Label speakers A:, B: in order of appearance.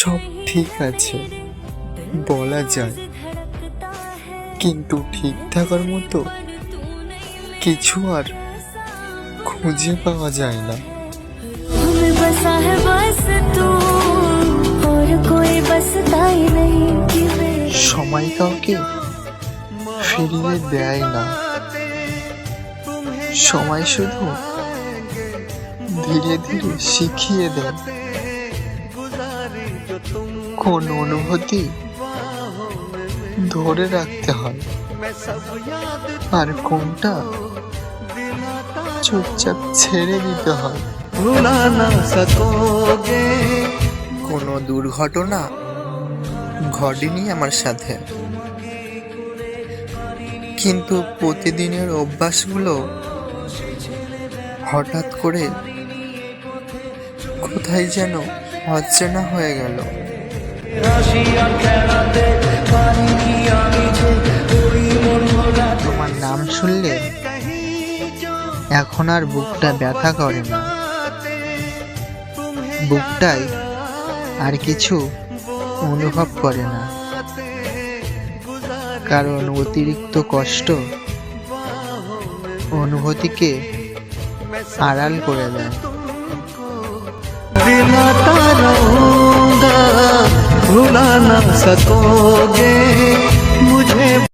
A: সব ঠিক আছে বলা যায়। কিন্তু ঠিক থাকার মতো কিছু আর খুঁজে পাওয়া যায় না। সময় কাউকে ফিরিয়ে দেয় না। সময় শুধু ধীরে ধীরে শিখিয়ে দেয়। কোন অনুভূতি ধরে রাখতে হয়? আর কোনটা চুপচাপ ছেড়ে দিতে হয়? কোনো দুর্ঘটনা ঘটেনি আমার সাথে? কিন্তু প্রতিদিনের অভ্যাসগুলো হঠাৎ করে কোথায় যেন অচেনা হয়ে গেল। তোমার নাম শুনলে এখন আর বুকটা ব্যথা করে না। বুকটাই আর কিছু অনুভব করে না। কারণ অতিরিক্ত কষ্ট অনুভূতিকে আড়াল করে দেয়।
B: दिलाता रहूँगा भुला ना सकोगे।